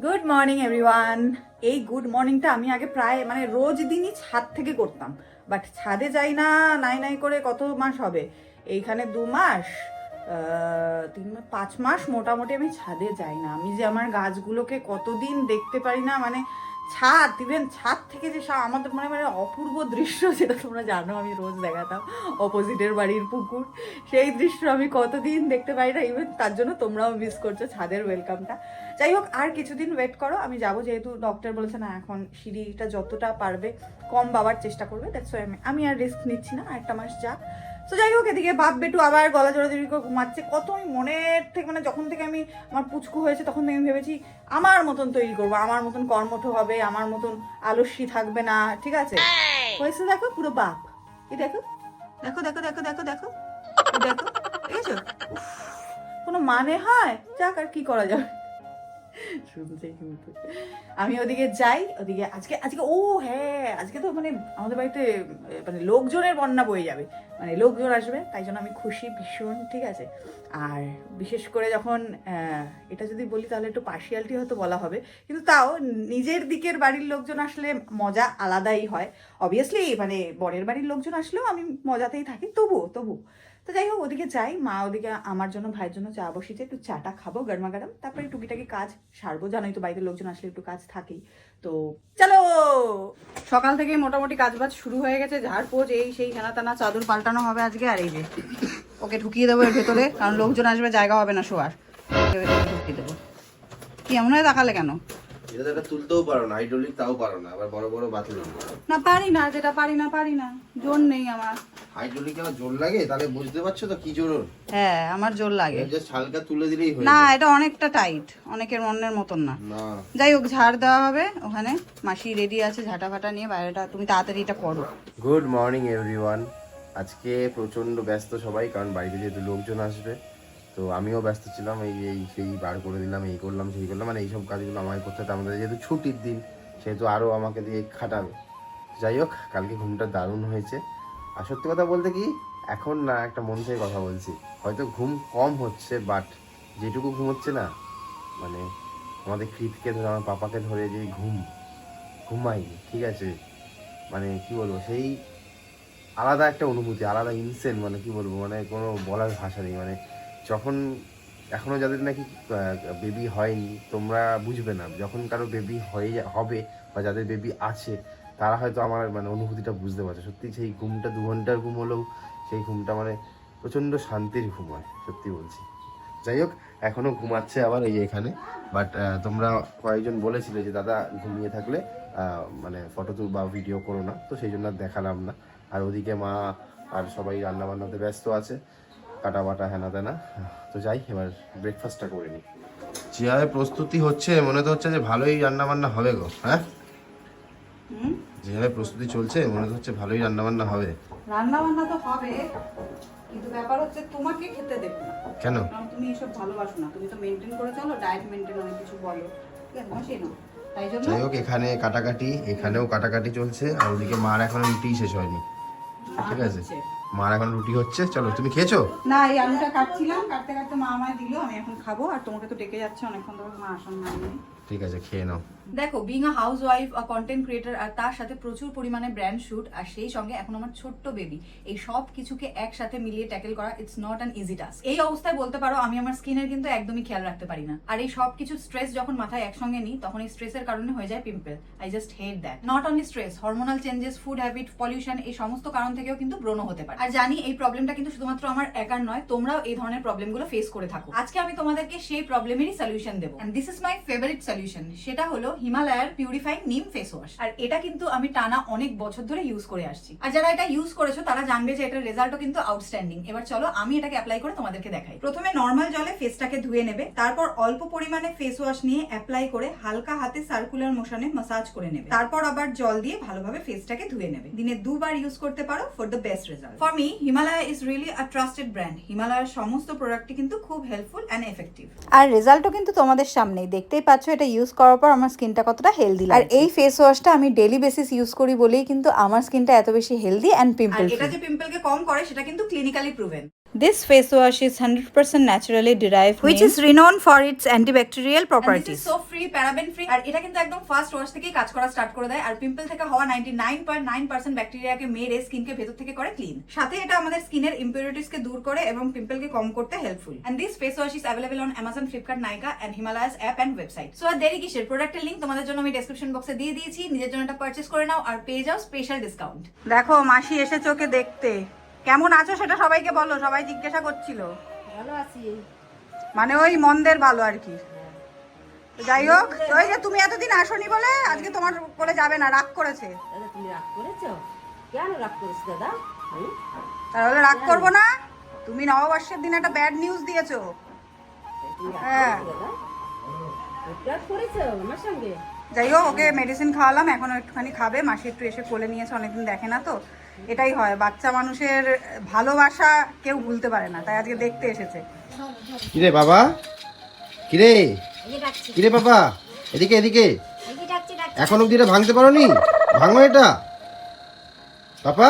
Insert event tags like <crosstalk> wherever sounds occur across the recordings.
Good morning everyone এই good মর্নিংটা আমি আগে প্রায় মানে রোজ দিনই ছাদ থেকে করতাম। বাট ছাদে যাই না, নাই নাই করে কত মাস হবে? এইখানে দু মাস তিন মাস পাঁচ মাস মোটামুটি আমি ছাদে যাই না। আমি যে আমার গাছগুলোকে কতদিন দেখতে পারি না মানে ছাদ ইভেন ছাদ থেকে যে সা- আমাদের মানে মানে অপূর্ব দৃশ্য যেটা তোমরা জানো, আমি রোজ দেখাতাম অপোজিটের বাড়ির পুকুর। সেই দৃশ্য আমি কতদিন দেখতে পাই না ইভেন তার জন্য তোমরাও মিস করছ ছাদের ওয়েলকামটা যাই হোক আর কিছুদিন ওয়েট করো, আমি যাব যেহেতু ডক্টর বলেছে না, এখন সিঁড়িটা যতটা পারবে কম বাবার চেষ্টা করবে দ্যাটস ওয়াই আমি আমি আর রিস্ক নিচ্ছি না একটা মাস যা তো যাই হোক এদিকে বাপ বেটু আবার গলা জড়াজড়ি করে ঘুমাচ্ছে। কত আমি মনের থেকে মানে যখন থেকে আমি আমার পুচকু হয়েছে তখন থেকে আমি ভেবেছি আমার মতন তৈরি করব। আমার মতন কর্মঠ হবে আমার মতন আলস্যি থাকবে না ঠিক আছে? হয়েছে দেখো পুরো বাপ। এই দেখো দেখো দেখো দেখো দেখো দেখো দেখো ঠিক আছে কোনো মানে হয়? যাক আর কি করা যাবে? শুনছে কিন্তু আমি ওদিকে যাই, ওদিকে আজকে আজকে, ও হ্যাঁ আজকে তো মানে আমাদের বাড়িতে মানে লোকজনের বন্যা বয়ে যাবে মানে লোকজন আসবে, তাই জন্য আমি খুশি ভীষণ, ঠিক আছে? আর বিশেষ করে যখন এটা যদি বলি তাহলে একটু পার্সিয়ালিটি হয়তো বলা হবে, কিন্তু তাও নিজের দিকের বাড়ির লোকজন আসলে মজা আলাদাই হয়। অবভিয়াসলি মানে বরের বাড়ির লোকজন আসলেও আমি মজাতেই থাকি, তবুও তবু তো যাই হোক, ওদিকে যাই। মা ওদিকে আমার জন্য, ভাইয়ের জন্য চা বসিয়েছে। একটু চাটা খাব গরমা গরম। তারপরে টুকিটাকি কাজ সারবো। জানোই তো বাড়িতে লোকজন আসলে একটু কাজ থাকেই। তো চলো! সকাল থেকে মোটামুটি কাজ বাজ শুরু হয়ে গেছে। ঝাড় পোজ এই, সেই হেনা টানা চাদর পাল্টানো হবে আজকে। আর এই যে, ওকে ঢুকিয়ে দেবো এর ভেতরে। কারণ লোকজন আসবে, জায়গা হবে না শোয়ার। ঢুকিয়ে দেবো। কি এমন হয় তাকালে কেন? এটা তুলতেও পারো না হাইড্রোলিক তাও পারো না আবার বড় বড় বাতিল না পারি না যেটা পারি না পারি না। জোর নেই আমার। হাইড্রোলিক আমার জোর লাগে? তাহলে বুঝতে পারছ তো কি জোর হ্যাঁ আমার জোর লাগে। হালকা তুলে দিলেই হয়ে না এটা অনেকটা টাইট অনেকের মনের মতন না। না। যাই হোক ঝাড় দেওয়া হবে ওখানে। মাসি রেডি আছে ঝাঁটা ফাটা নিয়ে বাইরেটা তুমি তাড়াতাড়ি এটা করো। গুড মর্নিং এভরিওয়ান আজকে প্রচণ্ড ব্যস্ত সবাই কারণ বাড়িতে যেহেতু লোকজন আসবে। তো আমিও ব্যস্ত ছিলাম, এই এই, সেই বার করে দিলাম, এই করলাম, সেই করলাম মানে এইসব কাজগুলো আমাকে করতে হতো। আমাদের যেহেতু ছুটির দিন, সেহেতু আরও আমাকে দিয়ে খাটাবে। যাই হোক, কালকে ঘুমটা দারুণ হয়েছে। আর সত্যি কথা বলতে কি, এখন না একটা মন থেকে কথা বলছি। হয়তো ঘুম কম হচ্ছে বাট যেটুকু ঘুম হচ্ছে না মানে আমাদের কৃতকে ধরে, আমার পাপাকে ধরে যে ঘুম ঘুমাই ঠিক আছে? মানে কি বলব, সেই আলাদা একটা অনুভূতি, আলাদা ইনসেন মানে কি বলব মানে কোনো বলার ভাষা নেই মানে যখন এখনও যাদের নাকি বেবি হয়নি, তোমরা বুঝবে না। যখন কারও বেবি হয়ে হবে বা যাদের বেবি আছে, তারা হয়তো আমার মানে অনুভূতিটা বুঝতে পারছে। সত্যি সেই ঘুমটা দু ঘণ্টার ঘুম হলেও সেই ঘুমটা মানে প্রচণ্ড শান্তির ঘুম হয়, সত্যি বলছি। যাই হোক, এখনও ঘুমাচ্ছে আবার এই এখানে। বাট তোমরা কয়েকজন বলেছিলে যে, দাদা, ঘুমিয়ে থাকলে মানে ফটো তুল বা ভিডিও করো না। তো সেই জন্য দেখালাম না। আর ওদিকে মা আর সবাই রান্না বান্নাতে ব্যস্ত আছে। কাটা বাটা হেনা তেনা তো যাই এবার ব্রেকফাস্টটা করে নিই। যেভাবে প্রস্তুতি হচ্ছে মনে তো হচ্ছে যে ভালোই রান্না বান্না হবে গো হ্যাঁ? যেভাবে প্রস্তুতি চলছে মনে তো হচ্ছে ভালোই রান্না বান্না হবে। রান্না বান্না তো হবে কিন্তু ব্যাপার হচ্ছে তোমাকে খেতে দেবো না। কেন? তুমি এসব ভালোবাসো না। তুমি তো মেনটেন করে চলো ডায়েট মেনটেন অনেক কিছু বলো। ঠিক আছে সেই নাও। যাই হোক এখানে কাটাকাটি এখানেও কাটাকাটি চলছে আর ওদিকে মার এখনও রুটি শেষ হয়নি। ঠিক আছে। মার এখন রুটি হচ্ছে, চলো, তুমি খেয়েছো? না, এই আলুটা কাটছিলাম, কাটতে কাটতে মা আমায় দিল, আমি এখন খাব, আর তোমাকে তো ডেকে যাচ্ছে অনেকক্ষণ ধরে, মা আসন নেই ঠিক আছে, খেয়ে নাও। দেখো being a housewife content creator আর তার সাথে প্রচুর পরিমাণে ব্র্যান্ড শুট আর সেই সঙ্গে এখন আমার ছোট্ট বেবি এই সব কিছুকে একসাথে মিলিয়ে ট্যাকেল করা it's not an easy task এই অবস্থায় বলতে পারো, আমি আমার স্কিনের কিন্তু একদমই খেয়াল রাখতে পারি না। আর এই সব কিছু স্ট্রেস যখন মাথায় একসঙ্গে নিই, তখন এই স্ট্রেসের কারণে হয়ে যায় pimple I just hate that not only stress hormonal changes food habit pollution এই সমস্ত কারণ থেকেও কিন্তু ব্রণ হতে পারে। আর জানি এই প্রবলেমটা কিন্তু শুধুমাত্র আমার একার নয়, তোমরাও এই ধরনের প্রবলেমগুলো ফেস করে থাকো। আজকে আমি তোমাদেরকে সেই প্রবলেমেরই সলিউশন দেবো। This is my favourite solution সেটা হলো হিমালয়ার পিউরিফাইং নিম ফেস ওয়াশ আর এটা কিন্তু আমি টানা অনেক বছর ধরে ইউজ করে আসছি। আর যারা এটা ইউজ করেছ, তারা জানবে যে এটার রেজাল্টও কিন্তু আউটস্ট্যান্ডিং এবার চলো, আমি এটাকে অ্যাপ্লাই করে তোমাদেরকে দেখাই। প্রথমে নর্মাল জলে ফেসটাকে ধুয়ে নেবে, তারপর অল্প পরিমাণে ফেস ওয়াশ নিয়ে অ্যাপ্লাই করে হালকা হাতে সার্কুলার মোশনে মাসাজ করে নেবে। তারপর আবার জল দিয়ে ভালোভাবে ফেসটাকে ধুয়ে নেবে। দিনে দুবার ইউজ করতে পারো for the best result for me Himalaya is really a trusted brand হিমালয়ার সমস্ত প্রোডাক্টই কিন্তু খুব হেল্পফুল অ্যান্ড এফেক্টিভ আর রেজাল্টও কিন্তু তোমাদের সামনেই। দেখতেই পাচ্ছ, এটা ইউজ করার পর আমার স্কিনটা কতটা হেলদি আর এই ফেস ওয়াশটা আমি ডেলি বেসিস ইউজ করি বলেই কিন্তু আমার স্কিনটা এত বেশি হেলদি অ্যান্ড পিম্পল এটা যে পিম্পলকে কম করে সেটা কিন্তু clinically proven This face wash is 100% naturally derived, which is renowned for its antibacterial properties. So free paraben free আর এটা কিন্তু একদম ফার্স্ট ওয়াশ থেকেই কাজ করা স্টার্ট করে দেয়। আর পিম্পল থেকে হওয়া 99.9% ব্যাকটেরিয়াকে মেরে স্কিনকে ভেতর থেকে করে ক্লিন সাথে এটা আমাদের স্কিনের ইম্পিউরিটিস কে দূর করে এবং পিম্পলকে কম করতে helpful and this face wash is available on Amazon Flipkart Nykaa and Himalaya's app and website so আর দেরি কিসের? প্রোডাক্টের লিংক তোমাদের জন্য আমি ডেসক্রিপশন বক্সে দিয়ে দিয়েছি। নিজের জন্য এটা পারচেজ করে নাও আর পেয়ে যাও স্পেশাল ডিসকাউন্ট দেখো মাসি এসেছে ওকে দেখতে। কেমন আছো সেটা সবাইকে বলো সবাই জিজ্ঞাসা করছিল। ভালো আছি। মানে ওই মন্দের ভালো আর কি। যাই হোক ওই যে তুমি এতদিন আসনি বলে আজকে তোমার কোলে যাবে না রাগ করেছে। তুমি রাগ করেছ? কেন রাগ করেছ দাদা? তাহলে রাগ করব না। তুমি নববর্ষের দিন একটা ব্যাড নিউজ দিয়েছ। হ্যাঁ। করেছ আমার সঙ্গে? যাই হোক ওকে মেডিসিন খাওয়ালাম এখনও একটুখানি খাবে। মাসি একটু এসে কোলে নিয়েছে অনেকদিন দেখে না তো। এটাই হয় বাচ্চা মানুষের ভালোবাসা কেউ ভুলতে পারে না তাই আজকে দেখতে এসেছে। কিরে বাবা? কিরে? কিরে বাবা? এদিকে এদিকে। এখন অব্দি এটা ভাঙতে পারো নি ভাঙো এটা। পাপা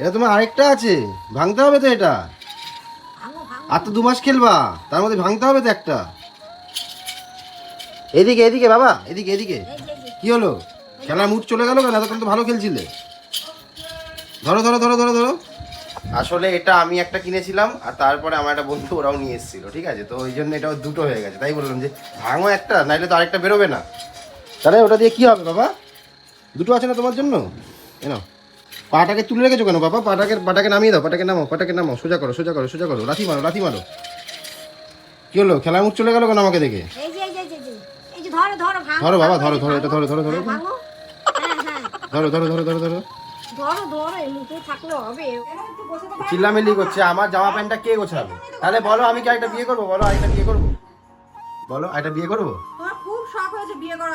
এটা তোমার আরেকটা আছে। ভাঙতে হবে তো এটা। আর তো দু মাস খেলবা তার মধ্যে ভাঙতে হবে তো একটা। এদিকে এদিকে বাবা এদিকে এদিকে। কি হলো? খেলার মুড চলে গেল কেন? এতক্ষণ তো ভালো খেলছিলে। ধরো ধরো ধরো ধরো ধরো। আসলে এটা আমি একটা কিনেছিলাম আর তারপরে আমার একটা বন্ধু ওরাও নিয়ে এসেছিল ঠিক আছে? তো ওই জন্য এটা দুটো হয়ে গেছে। তাই বললাম যে ভাঙো একটা নাইলে তো আরেকটা বেরোবে না। তাহলে ওটা দিয়ে কি হবে বাবা? দুটো আছে না তোমার জন্য? কেন পাটাকে তুলে রেখেছো কেন বাবা? পাটাকে পাটাকে নামিয়ে দাও পাটাকে নামাও পাটাকে নামাও। সোজা করো সোজা করো সোজা করো। লাথি মারো লাথি মারো। কি হলো? খেলার মুখ চলে গেল কেন আমাকে দেখে এই যে এই যে এই যে, এই যে এই যে ধরো ধরো ধরো বাবা ধরো ধরো এটা ধরো ধরো ধরো হ্যাঁ, ধরো ধরো ধরো ধরো ধরো। ধরো ধরো হবে। চিল্লামিল্লি করছে আমার জামা প্যান্টটা কে গোছাবে? তাহলে বলো আমি কি একটা বিয়ে করব? বলো আরেকটা বিয়ে করব? বলো একটা বিয়ে করব?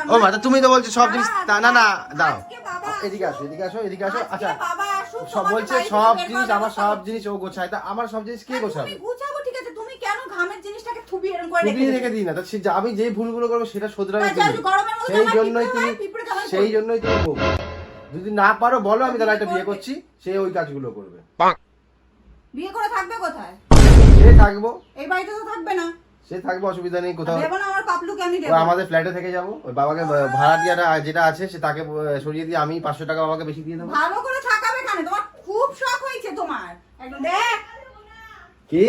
ও মাতা তুমি তো বলছো সব জিনিস না না দাও এদিকে আসো এদিকে আসো এদিকে আসো। আচ্ছা সব বলছে সব জিনিস আমার সব জিনিস ও গোছায়। তা আমার সব জিনিস কে গোছাবে? ঘামের জিনিসটাকে থুবি এরকম করে রেখে রেখে দিই না তা সে যা- আমি যে ভুলগুলো করব সেটা যাই গরমের মধ্যে সেই জন্যই তুমি সেই জন্যই তুমি যদি না পারো বলো আমি তাহলে একটা বিয়ে করছি সে ওই কাজগুলো করবে। বিয়ে করে থাকবে কোথায়? সে থাকব। এই বাড়িতে তো থাকবে না। সে থাকব অসুবিধা নেই কোথাও দেবো না আমার পাপলুকে আমি ও আমাদের ফ্ল্যাটে থেকে যাব। ওই বাবাকে ভাড়া দিয়াটা যেটা আছে সে তাকে সরিয়ে দিয়ে আমি পাঁচশো টাকা বাবাকে বেশি দিয়ে দেবো। ভালো করে থাকাবে কেন? তোমার খুব শখ হয়েছে তোমার। একদম দেখ। কি?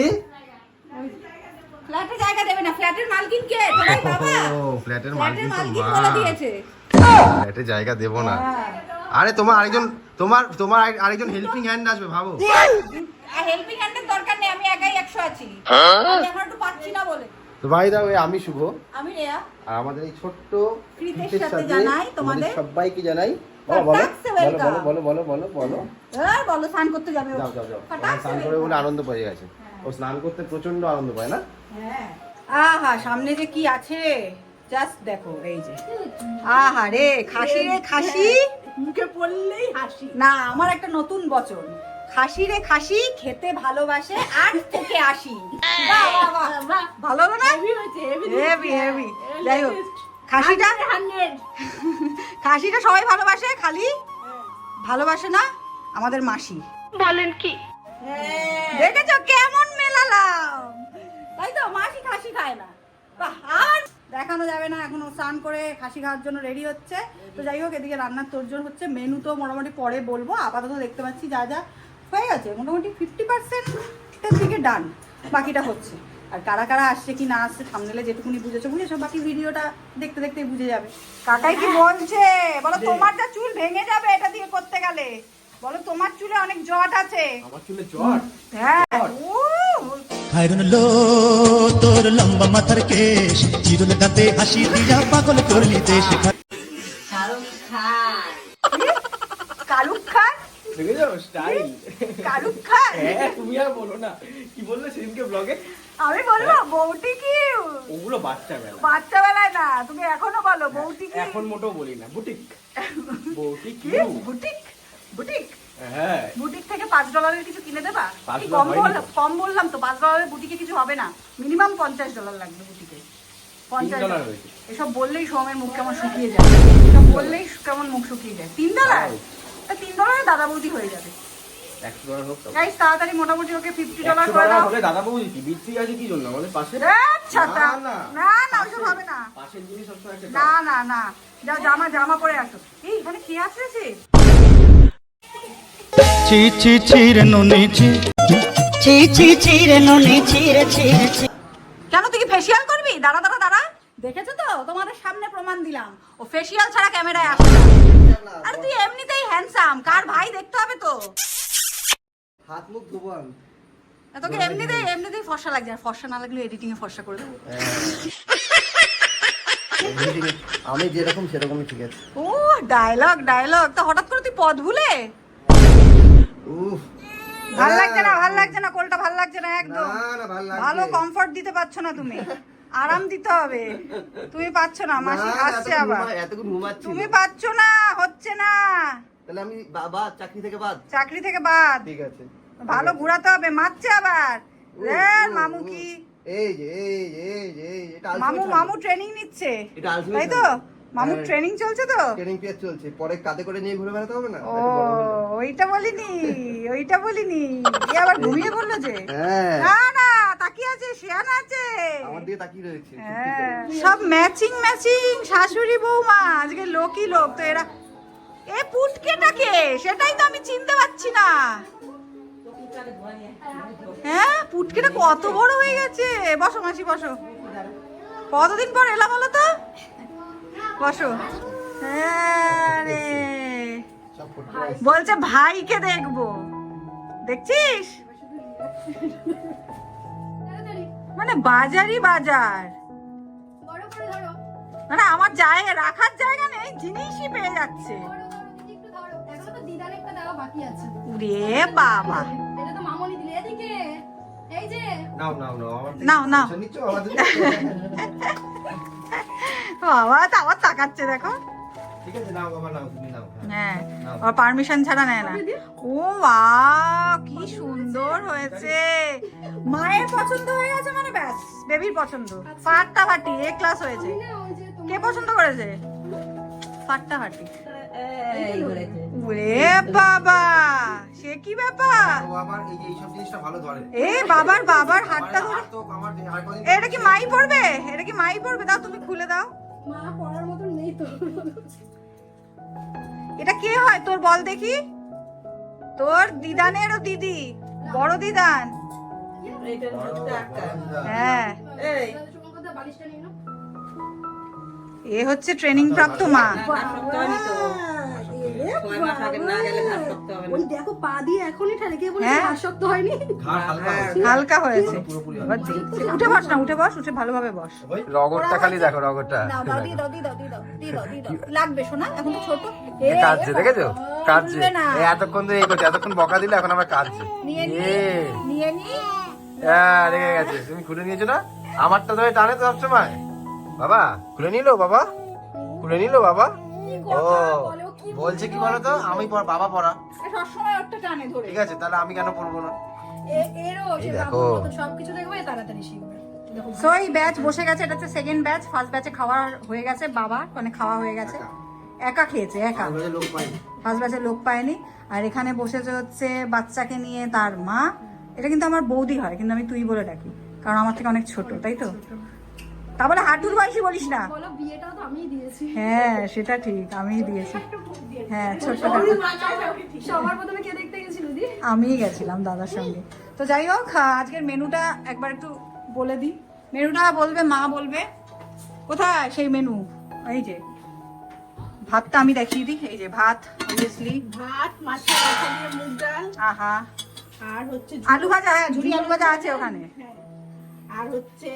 ফ্ল্যাটে জায়গা দেবে না ফ্ল্যাটের মালকিন কে? তোমার বাবা। ও ফ্ল্যাটের ফ্ল্যাটের মালিক তো মা। বলে দিয়েছে। ফ্ল্যাটে জায়গা দেবো না। হ্যাঁ। আরে তোমার আরেকজন তোমার তোমার আরেকজন হেল্পিং হ্যান্ড আসবে ভাবো। হেল্পিং হ্যান্ডের দরকার নেই আমি একাই একশো আছি। আমি এখন একটু পাচ্ছি না বলে। তো ভাই দাও আমি শুভ। আমি রেয়া। আর আমাদের এই ছোট্ট প্রীতের সাথে জানাই তোমাদের- সবাইকে জানাই। বলো বলো বলো বলো বলো বলো বলো আর বলো স্নান করতে যাবে যাও যাও যাও। স্নান করে বলে আনন্দ পেয়ে গেছে। ও স্নান করতে প্রচণ্ড আনন্দ পায় না? হ্যাঁ আহা সামনে যে কি আছে? জাস্ট দেখো এই যে। আহা রে খাসি রে খাসি? মুখে পড়লেই হাসি। না আমার একটা নতুন বচন। খাসি রে খাসি খেতে ভালোবাসে আট থেকে আসি বাহ, বাহ, বাহ। ভালো হলো না? হেভি হেভি যাই হোক খাসিটা? খাসিটা সবাই ভালোবাসে খালি? ভালোবাসে না? আমাদের মাসি। বলেন কি? দেখেছ কেমন মেলালাম? তাই তো? মাসি খাসি খায় না। আর দেখানো যাবে না এখনও স্নান করে খাসি খাওয়ার জন্য রেডি হচ্ছে। তো যাই হোক এদিকে রান্নার তোরজোর হচ্ছে মেনু তো মোটামুটি পরে বলব। আপাতত দেখতে পাচ্ছি যা যা হয়ে গেছে মোটামুটি ফিফটি পার্সেন্টের দিকে ডান বাকিটা হচ্ছে। আর কারা কারা আসছে কি না আসছে সামনেলে যেটুকুনি বুঝেছ বুঝেছ? বাকি ভিডিওটা দেখতে দেখতে বুঝে যাবে। কাকাই কি বলছে? বলো তোমার যা চুল ভেঙে যাবে এটা দিয়ে করতে গেলে। বলো তোমার চুলে অনেক জট আছে। আমার চুলে জ্বর হ্যাঁ। ও, হায়রন লো তোর লম্বা মাথার কেশ। চিরুল দাঁতে হাসি দিয়া পাগল করলি দেশ। কালুক খান দেখে যাও স্টাইল কালুক খান হ্যাঁ তুমি আর বলো না। কি বললে সেদিনকে ব্লগে আমি বলব বউটি কি? ওগুলো বাচ্চা বেলা বাচ্চা বেলায় না তুমি এখনও বলো বউটি কি? এখন মোটেও বলি না বুটিক। <laughs> বউটি কি? কি বুটিক? বুটিক? হ্যাঁ। বুটিক থেকে পাঁচ ডলারের কিছু কিনে দেবা? কম কম বললাম তো পাঁচ ডলারের বুটিকে কিছু হবে না। মিনিমাম পঞ্চাশ ডলার লাগবে বুটিকে। পঞ্চাশ ডলার এসব বললেই সোমের মুখ কেমন শুকিয়ে যায়। এসব বললেই কেমন মুখ শুকিয়ে যায়। তিন ডলার? তা তিন ডলারে দাদা বৌদি হয়ে যাবে। তাড়াতাড়ি মোটামুটি ওকে ফিফটি ডলার করে দাও। দাদা বাবু কি? বৃত্তি আছে কি জন্য? আমাদের পাশে আচ্ছা না, না। না ওইসব হবে না। পাশের জিনিস সবসময় না না না। যাও জামা জামা পরে আসো। এই এখানে কে আসছে ছি ছি ছি। রে নুনি ছি। কেন তুই কি ফেসিয়াল করবি? দাঁড়া দাঁড়া দাঁড়া। দেখেছ তো? তোমাদের সামনে প্রমাণ দিলাম। ও ফেসিয়াল ছাড়া ক্যামেরায় আসে না। আর তুই এমনিতেই হ্যান্ডসাম কার ভাই দেখতে হবে তো? হাত মুখ ধোবো আমি তোকে এমনিতেই এমনিতেই ফর্সা লাগছে। আর ফর্সা না লাগলে এডিটিং এ ফর্সা করে দেবো। আমি যেরকম সেরকমই ঠিক আছে। ও ডায়লগ ডায়লগ তো হঠাৎ করে তুই পদ ভুলে? উফ। ভালো লাগছে না ভালো লাগছে না কোলটা ভালো লাগছে না একদম। ভালো কমফর্ট দিতে পারছ না তুমি। আরাম দিতে হবে। তুমি পাচ্ছ না মাসি আসছে আবার। তুমি পাচ্ছ না হচ্ছে না। তাহলে আমি বাবা চাকরি থেকে বাদ। চাকরি থেকে বাদ। ঠিক আছে। ভালো ঘুরাতে হবে মারছে আবার। রে মামু কি? এই যে এই যে এই যে মামু মামু ট্রেনিং নিচ্ছে। তাই তো? মামুর হ্যাঁ। ট্রেনিং চলছে তো? ট্রেনিং পিরিয়ড চলছে। পরে কাঁধে করে নিয়ে ঘুরে বেড়াতে হবে না? ও ওইটা বলিনি ওইটা বলিনি। এ আবার ঘুমিয়ে পড়ল যে? হ্যাঁ। না না তাকিয়ে আছে শিয়ান আছে। আমার দিকে তাকিয়ে রয়েছে হ্যাঁ, সব ম্যাচিং ম্যাচিং শাশুড়ি বৌমা আজকে লোকই লোক তো এরা এ পুটকেটাকে সেটাই তো আমি চিনতে পারছি না। হ্যাঁ পুটকেটা কত বড় হয়ে গেছে? বসো মাসি বসো। কতদিন পর এলাম বলো তো? বসো। হ্যাঁ রে। বলছে ভাইকে দেখব। দেখছিস? মানে বাজারই বাজার। বড় করে ধরো মানে আমার জায়গা রাখার জায়গা নেই জিনিসই পেয়ে যাচ্ছে। ধরো ধরো দিদি একটু ধরো এখনও তো দিদার একটা দেওয়া বাকি আছে রে বাবা এটা তো মামনি দিলে এদিকে এই যে নাও নাও নাও <laughs> বাবা তো আবার তাকাচ্ছে দেখো। ঠিক আছে নাও বাবা নাও তুমি নাও হ্যাঁ। আর পারমিশন ছাড়া নেয় না। ও মা কি সুন্দর হয়েছে। মায়ের পছন্দ হয়ে গেছে মানে ব্যাস বেবির পছন্দ। ফাট্টা ফাটি এ ক্লাস হয়েছে। কে পছন্দ করেছে? ফাট্টা ফাটি ওরে বাবা সে কি ব্যাপার? এ বাবার বাবার হাতটা ধরে এটা কি মাই পড়বে? এটা কি মাই পড়বে? দাও তুমি খুলে দাও। মা পড়ার মতন নেই তো এটা কে হয়? তোর বল দেখি। তোর দিদানেরও দিদি বড় দিদান। হ্যাঁ। এ হচ্ছে ট্রেনিং প্রাপ্ত মা ওই দেখো পা দিয়ে এখনই ঠেলে কে বলে হ্যাঁ। হয়নি। হালকা হয়েছে। উঠে বস না উঠে বস উঠে ভালোভাবে বস। রগরটা খালি দেখো রগরটা লাগবে শোনা এখন তো ছোট। দেখেছ? এতক্ষণ ধরে এই করছে এতক্ষণ বকা দিলে এখন আমরা কাঁদছে। নিয়ে এ, হ্যাঁ রেগে গেছে। তুমি খুলে নিয়েছো না? আমারটা ধরে টানে তো সবসময়। বাবা খুলে নিলো বাবা? খুলে নিলো বাবা? ও। বলছে কি বলতো? আমি পড়- বাবা পড়া। সবসময় টানে ধরে। ঠিক আছে তাহলে আমি কেন পড়ব না? এরও এই দেখো। সবকিছু দেখবে তাড়াতাড়ি শিখবে। সো এই ব্যাচ বসে গেছে এটা হচ্ছে সেকেন্ড ব্যাচ ফার্স্ট ব্যাচে খাওয়া হয়ে গেছে বাবা মানে খাওয়া হয়ে গেছে। একা। খেয়েছে একা। ফার্স্ট ব্যাচে লোক পায়নি। আর এখানে বসেছে হচ্ছে বাচ্চাকে নিয়ে তার মা। এটা কিন্তু আমার বৌদি হয় কিন্তু আমি তুই বলে ডাকি কারণ আমার থেকে অনেক ছোট তাই তো? তা বলে হাঁটুর বয়সী বলিস না। বলো বিয়েটাও তো আমিই দিয়েছি। হ্যাঁ সেটা ঠিক আমিই দিয়েছি। হ্যাঁ ছোট্ট সবার প্রথমে কে দেখতে গেছিল দি আমিই গেছিলাম দাদার সঙ্গে। তো যাই হোক আজকের মেনুটা একবার একটু বলে দিই। মেনুটা বলবে মা বলবে। কোথায় সেই মেনু? এই যে ভাতটা আমি দেখিয়ে দিই। এই যে ভাত অবভিয়াসলি ভাত মাছের মাথা দিয়ে মুগ ডাল। আহা। আর হচ্ছে আলু ভাজা হ্যাঁ ঝুড়ি আলু ভাজা আছে ওখানে। আর হচ্ছে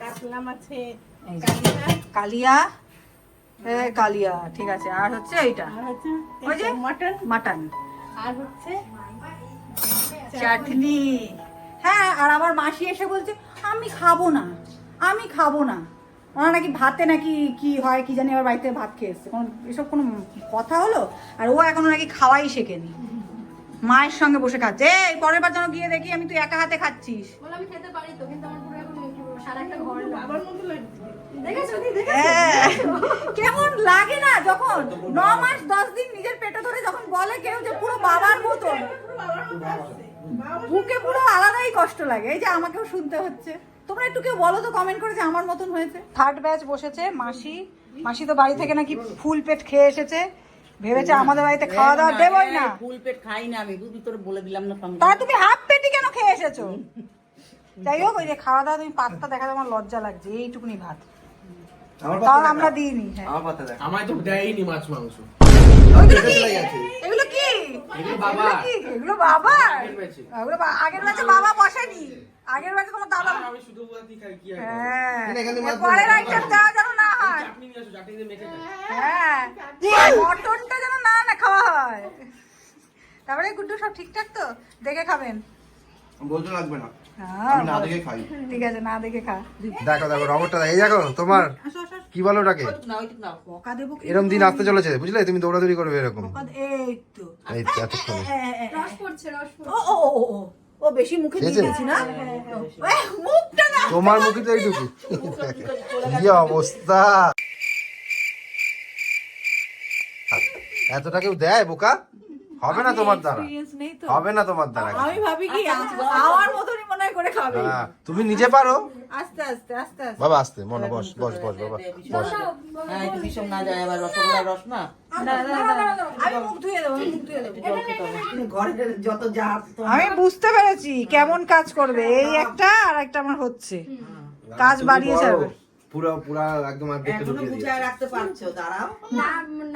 কাতলা মাছের কালিয়া। হ্যাঁ কালিয়া ঠিক আছে। আর হচ্ছে এইটা? ওই যে মটন। মাটন। আর হচ্ছে চাটনি। হ্যাঁ আর আমার মাসি এসে বলছে আমি খাব না আমি খাব না। ওনার নাকি ভাতে নাকি কি হয় কি জানি আবার বাড়িতে ভাত খেয়ে এসছে। কোনো এসব কোনো কথা হলো? আর ও এখনও নাকি খাওয়াই শেখেনি। মায়ের সঙ্গে বসে খাচ্ছে। এই পরের বার যেন গিয়ে দেখি আমি তুই একা হাতে খাচ্ছিস। আমি খেতে পারি তো কিন্তু কেমন লাগে না যখন ন মাস দশ দিন নিজের পেটে ধরে যখন বলে কেউ যে পুরো বাবার মতন বাবার বুকে পুরো আলাদাই কষ্ট লাগে। এই যে আমাকেও শুনতে হচ্ছে। তোমরা একটু কেউ বলো তো কমেন্ট করে যে আমার মতন হয়েছে। থার্ড ব্যাচ বসেছে মাসি। মাসি তো বাড়ি থেকে নাকি ফুল পেট খেয়ে এসেছে। ভেবেছে আমাদের বাড়িতে খাওয়া দাওয়া দেবই না। ফুল পেট খাই না আমি। বুঝি তোর বলে দিলাম না তা তুমি হাফ পেটি কেন খেয়ে এসেছ? যাই হোক ওই যে খাওয়া দাওয়া তুমি পাত্তা দেখাতে আমার লজ্জা লাগছে এইটুকুনি ভাত। আমার তাও আমরা দিইনি হ্যাঁ। আমার পাতা দেখ। আমায় তো দেয়নি মাছ মাংস। এগুলো কি? এগুলো বাবা এগুলো কি? এগুলো আগের ব্যাচে বাবা বসেনি। আগের ব্যাচে তোমার দাদা আমি শুধু ভাতই খাই কি হ্যাঁ। এখানে এখানে পরের আইটেম দেওয়া যেন না হয়। চাটনি নিয়ে আসো চাটনি দিয়ে মেখে হ্যাঁ। মটনটা যেন না না খাওয়া হয়। তারপরে গুড্ডু সব ঠিকঠাক তো? দেখে খাবেন। বলতে লাগবে না। আমি না দেখে খাই। ঠিক আছে না দেখে খা। দেখো দেখো রবটটা এই দেখো তোমার আসো আসো কি বলো ওটাকে? না ওইটুকু নাও। বকা দেবো কি এরকম দিন আসতে চলেছে বুঝলে? তুমি দৌড়াদৌড়ি করবে এরকম। বকা এই তো। এতক্ষণে। রস পড়ছে রস পড়ছে। ও ও ও ও, ও। ও বেশি মুখে দিয়ে দিয়েছি না? মুখটা না। তোমার মুখে তো এইটুকু। কি অবস্থা? এতটা কেউ দেয় বোকা? হবে না তোমার দ্বারা। Experience নেই তো। হবে না তোমার দ্বারা আমি ভাবি কি আমার মতনই মনে হয় করে খাবে। তুমি নিজে পারো? আস্তে আস্তে আস্তে আস্তে। বাবা আস্তে মনে বস বস বস বাবা বস। হ্যাঁ একটু বিষম না যায় আবার রসগোল্লার রস না? আমি মুখ ধুয়ে দেবো আমি মুখ ধুয়ে দেবো। ঘরের যত যা আমি বুঝতে পেরেছি কেমন কাজ করবে এই একটা আর একটা আমার হচ্ছে। কাজ বাড়িয়ে যাবে। পুরো পুরো একদম ঢুকিয়ে দিয়েছে। রাখতে পারছ দাঁড়াও।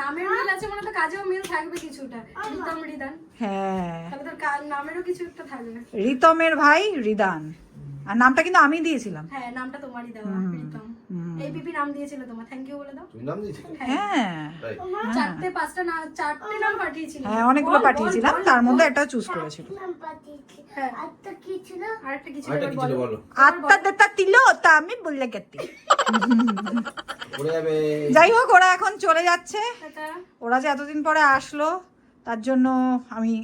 নামের মিল আছে মানে তো কাজেও মিল থাকবে কিছুটা। রিতম রিদান। হ্যাঁ। তাহলে তোর নামেরও কিছু একটা থাকবে। রিতমের ভাই রিদান। আর নামটা কিন্তু আমি দিয়েছিলাম। হ্যাঁ নামটা তোমারই দেওয়া রিতম এই পিপি নাম দিয়েছিল তোমার থ্যাংক ইউ বলে দাও। তুমি নাম দিয়েছিলে? হ্যাঁ। চারটে পাঁচটা না চারটে নাম পাঠিয়েছিল। হ্যাঁ অনেকগুলো পাঠিয়েছিলাম। তার মধ্যে একটা চুজ করেছিল। হ্যাঁ। আরেকটা কি ছিল? আরেকটা কি ছিল? আরেকটা এবার কি ছিল বলো। বলো দেতা তিল তা আমি বললে গেতি যাই হোক ওরা এখন চলে যাচ্ছে। ওরা যে এতদিন পরে আসলো তার জন্য আমি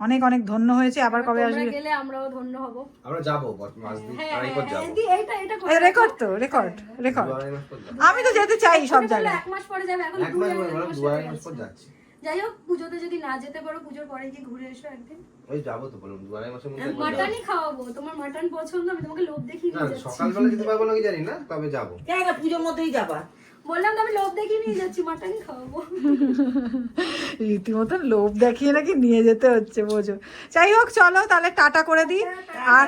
অনেক অনেক ধন্য হয়েছে আবার কবে আসবে? গেলে আমরাও ধন্য হব। আমরা যাব বস মাস দিন হ্যাঁ আড়াই পর যাব। এই- এইটা এটা করে রেকর্ড তো রেকর্ড রেকর্ড যাব। আমি তো যেতে চাই সব জায়গায়। এক মাস পরে যাবে এখন এক দু মাস পরে হয়ে যাচ্ছি। যাই হোক পুজোতে যদি না যেতে পারো পুজোর পরে গিয়ে ঘুরে এসো একদিন। ওই যাব তো বললাম দু আড়াই মাসের মধ্যে মাটনই খাওয়াবো তোমার মাটন পছন্দ আমি তোমাকে লোভ দেখিয়ে না সকালবেলা যেতে পারব নাকি জানি না তবে যাব। কেন পুজোর মধ্যেই যাবা? বললাম আমি লোভ দেখিয়ে নিয়ে যাচ্ছি মাটনই খাওয়াবো। রীতিমতন লোভ দেখিয়ে নাকি নিয়ে যেতে হচ্ছে বোঝো। যাই হোক চলো তাহলে টাটা করে দিই। আর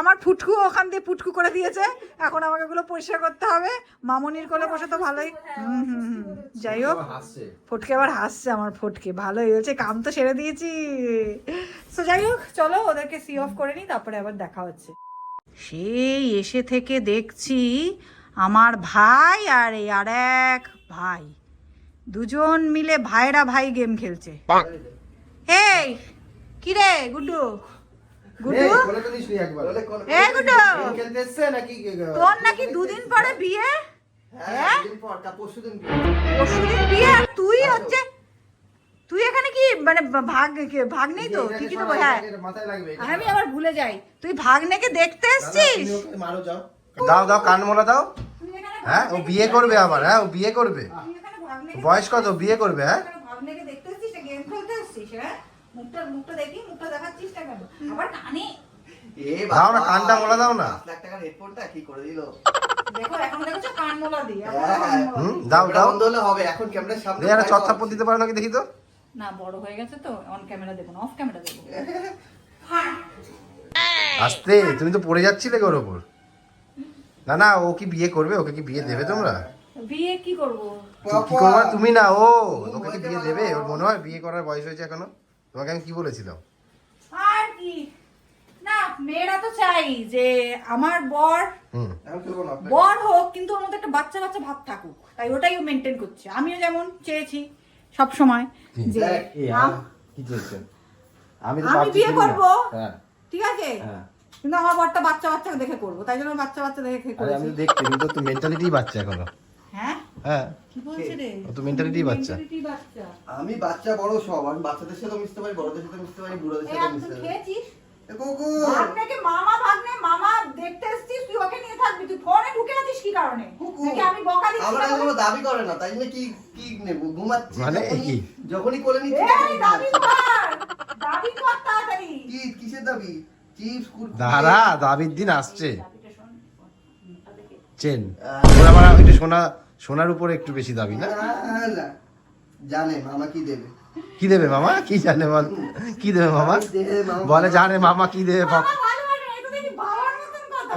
আমার ফুটকু ওখান দিয়ে ফুটকু করে দিয়েছে। এখন আমাকে এগুলো পরিষ্কার করতে হবে। মামনির কোলে বসে তো ভালোই। হুম হুম হুম। যাই হোক আবার হাসছে ফটকে আবার হাসছে আমার ফটকে। ভালোই হয়েছে কাম তো সেরে দিয়েছি। তো যাই হোক চলো ওদেরকে সি অফ করে নিই তারপরে আবার দেখা হচ্ছে। সেই এসে থেকে দেখছি আমার ভাই আর এই আর এক ভাই। দুজন মিলে ভাইরা ভাই গেম খেলছে। এই কি রে গুড্ডু? গুড্ডু? এই, গুড্ডু! তোর নাকি দুদিন পরে বিয়ে? হ্যাঁ পরশুদিন বিয়ে? আর তুই হচ্ছে তুই এখানে কি মানে ভাগ ভাগ নেই তো? হ্যাঁ। আমি আবার ভুলে যাই। তুই ভাগ্নেকে দেখতে এসছিস? দাও দাও কান মোলা দাও। হ্যাঁ ও বিয়ে করবে আবার হ্যাঁ ও বিয়ে করবে। বয়স কত? বিয়ে করবে হ্যাঁ? এখানে ভাগ্নেকে দেখতে এসছিস? গেম খেলতে এসছিস হ্যাঁ? মুখটা মুখটা দেখি মুখটা দেখাচ্ছিস না কেন? আবার কানে। এ দাও না কানটা মোলা দাও না। লাখ টাকার হেডফোনটা কি করে দিল? দেখো এখন দেখছ কান মোলা দিই এখন হ্যাঁ, কান মোলা হুম দাও হবে এখন ক্যামেরার সামনে চত্থাপ্পর দিতে পারো নাকি দেখি তো? না বড় হয়ে গেছে তো অন ক্যামেরা দেবো না অফ ক্যামেরা দেবো। আসতে তুমি তো পড়ে যাচ্ছিলে ওর ওপর। না না ও কি বিয়ে করবে? ওকে কি বিয়ে দেবে তোমরা? বিয়ে কি করব? কি করবে? তুমি না ও তোকে কি বিয়ে দেবে? ওর মনে হয় বিয়ে করার বয়স হয়েছে এখনও। তোমাকে আমি কি বলেছিলাম? আর কি? না মেয়েরা তো চাই যে আমার বর বর হোক কিন্তু ওর মধ্যে একটা বাচ্চা বাচ্চা ভাব থাকুক। তাই ওটাই ও মেনটেন করছে। আমিও যেমন চেয়েছি সব সময় যে কি আমি বিয়ে করব। হ্যাঁ। ঠিক আছে? হ্যাঁ। কিন্তু আমার বরটা বাচ্চা বাচ্চা দেখে করব তাই জন্য বাচ্চা বাচ্চা দেখে আরে করেছি আমি তো দেখতে কিন্তু তো মেন্টালিটি বাচ্চা এখনও। হ্যাঁ? হ্যাঁ। কি বলছে রে? ও তো মেন্টালিটি বাচ্চা। Mentality বাচ্চা। আমি বাচ্চা বড় সব আমি বাচ্চাদের সাথে মিশতে পারি বড়দের সাথে মিশতে পারি বুড়োদের এই সাথে আর মিশতে তুই পারি। খেয়েছিস? এ কুকুর ভাগ্নেকে মামা ভাগ্নে মামা দেখতে এসছিস তুই ওকে নিয়ে থাকবি তুই ফোনে ঢুকে আছিস কি কারণে? কুকুর। নাকি আমি বকা দিচ্ছি আমরা না বলে? কোনো দাবি করে না তাই জন্য কি কি নেব? ঘুমাচ্ছি মানে যখনই- কি? যখনই কোলে নিচ্ছি এই দাবি কর দাবি কর তাড়াতাড়ি। কি কিসের দাবি? দাঁড়া দাবির দিন আসছে। চেন। ওর আবার একটু সোনা সোনার উপরে একটু বেশি দাবি না। জানে মামা কি দেবে? কি দেবে মামা? কি জানে বল কি দেবে মামা? বলে জানে মামা কি দেবে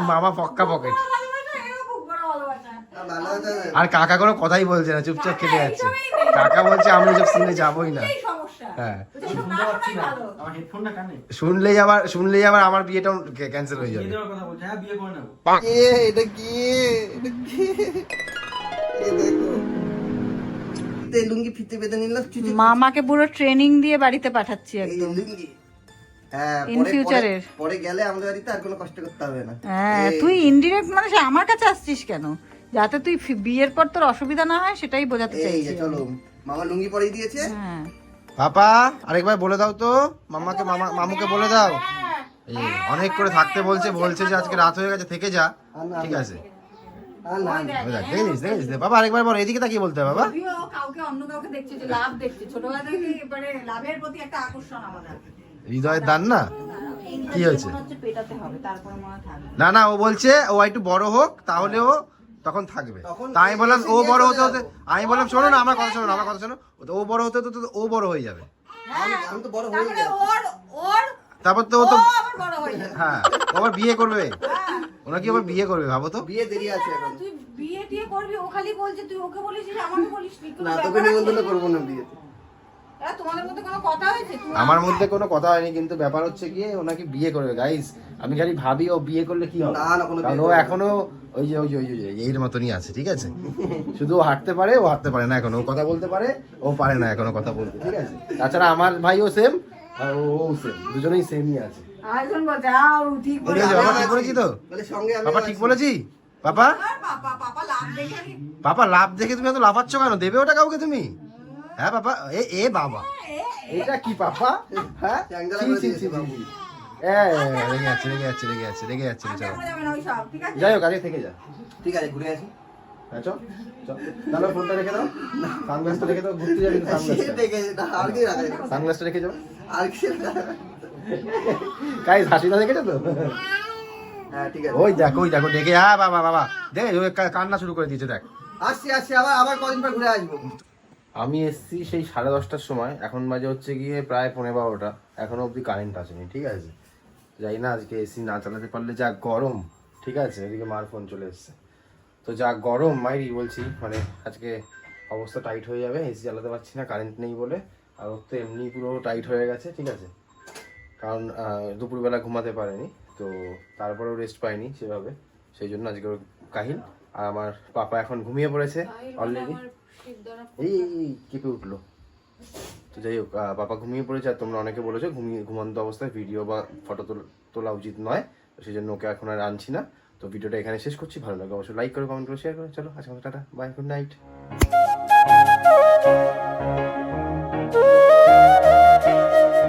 মামা পক্কা পকেট? আর কাকা কোনো কথাই বলছে না চুপচাপ খেতে যাচ্ছে। কাকা বলছে আমরা সব সিনে যাবোই না। হ্যাঁ। শুনলেই আবার শুনলেই আবার আমার বিয়েটাও ক্যান্সেল হয়ে যাবে। দেওয়ার কথা বলছে হ্যাঁ এটা কি? এটা কি? এ দেখো। তে লুঙ্গি ফিতে বেঁধে নিলাম মামাকে পুরো ট্রেনিং দিয়ে বাড়িতে পাঠাচ্ছি একদম। লুঙ্গি। হ্যাঁ In পরে- future পরে- এর। পরে গেলে আমাদের বাড়িতে আর কোনো কষ্ট করতে হবে না। হ্যাঁ তুই ইনডিরেক্ট মানে আমার কাছে আসছিস কেন? যাতে তুই বিয়ের পর তোর অসুবিধা না হয় সেটাই বোঝাতে যে চলো মামা লুঙ্গি পরিয়ে দিয়েছে। হ্যাঁ। পাপা আরেকবার বলে দাও তো। মামাকে মামা মামুকে বলে দাও। অনেক করে থাকতে বলছে বলছে যে আজকে রাত হয়ে গেছে থেকে যা। ঠিক আছে। বাবা আরেকবার বল এদিকে তাকিয়ে বলতে হবে বাবা। কাউকে অন্য কাউকে দেখছে যে লাভ দেখছে ছোটবেলা থেকে এবারে লাভের প্রতি একটা আকর্ষণ আমাদের। হৃদয়ের দান না? কি হয়েছে? না না ও বলছে ও একটু বড় হোক তাহলে ও তখন থাকবে। তাই আমি বললাম ও বড় হতে হতে আমি বললাম শোনো না আমার কথা শোনো না, আমার কথা শোনো। তো ও বড় হতে হতে তো ও বড় হয়ে যাবে। আমি আমি তো বড় হয়ে তারপরে গেছি। ওর ওর তারপর তো ও তো হয়ে হ্যাঁ আবার বিয়ে করবে। ওনাকে কি আবার বিয়ে করবে ভাবো তো? বিয়ে দেরি আছে এখন। তুই বিয়ে দিয়ে করবি ও খালি বলছে তুই ওকে বলিস আমাকে বলিস না তোকে নিমন্ত্রণ করব না বিয়েতে। আমার মধ্যে কোনো কথা হয়নি কিন্তু ব্যাপার হচ্ছে গিয়ে ওনাকে বিয়ে করবে গাইস আমি খালি ভাবি ও বিয়ে করলে কি হবে? না, না, কোনো কারণ ও এখনও ওই যে ওই যে ওই যে এর মতনই আছে ঠিক আছে? শুধু ও হাঁটতে পারে ও হাঁটতে পারে না এখনও। ও কথা বলতে পারে ও পারে না এখনও কথা বলতে ঠিক আছে? তাছাড়া আমার ভাইও সেম আর ও সেম দুজনেই সেমই আছে। আরেকজন বলছে আও ঠিক ঠিক বাবা ঠিক বলেছি তো? সঙ্গে বাবা ঠিক বলেছি? পাপা লাভ দেখে তুমি এত লাফাচ্ছ কেন? দেবে ওটা কাউকে তুমি? হ্যাঁ পাপা এ এ বাবা। এটা কি হ্যাঁ? বাবু। ছি। এ, রেগে যাচ্ছে রেগে যাচ্ছে রেগে যাচ্ছে রেগে যাচ্ছে আর চলো। দেখা যাবে না ওইসব ঠিক আছে? যাই হোক আগে থেকে যা। ঠিক আছে ঘুরে আসি। হ্যাঁ তাহলে ফোনটা রেখে দাও। সানগ্লাসটা রেখে দাও ঘুরতে যাবি সানগ্লাসটা রাখা? যাও। আর কি রাখা? যাবে? হাসিটা দেখেছ তো? হ্যাঁ ঠিক আছে। ওই দেখো ওই দেখো দেখে হ্যাঁ বাবা বাবা। দেখ কান্না শুরু করে দিয়েছে দেখ। আসছি আসছি আবার আবার কদিন পর ঘুরে আসব। আমি এসছি সেই সাড়ে দশটার সময়। এখন বাজে হচ্ছে গিয়ে প্রায় পনেরো বারোটা। এখনও অবধি কারেন্ট আসেনি ঠিক আছে? যাই না আজকে এসি না চালাতে পারলে যা গরম ঠিক আছে? এদিকে মার ফোন চলে এসছে। তো যা গরম মাইরি বলছি মানে আজকে অবস্থা টাইট হয়ে যাবে এসি চালাতে পারছি না কারেন্ট নেই বলে। আর ওর তো এমনি পুরো টাইট হয়ে গেছে ঠিক আছে? কারণ দুপুরবেলা ঘুমাতে পারেনি তো তারপরেও রেস্ট পায়নি সেভাবে। সেই জন্য আজকে কাহিল আর আমার পাপা এখন ঘুমিয়ে পড়েছে অলরেডি এই এই, কেঁপে উঠল। তো যাই হোক বাবা ঘুমিয়ে পড়েছে আর তোমরা অনেকে বলেছ ঘুমিয়ে ঘুমন্ত অবস্থায় ভিডিও বা ফটো তোলা উচিত নয়। সেই জন্য ওকে এখন আর আনছি না। তো ভিডিওটা এখানে শেষ করছি ভালো লাগে অবশ্যই লাইক করে কমেন্ট করে শেয়ার করে। চলো আজকে টাটা বাই গুড নাইট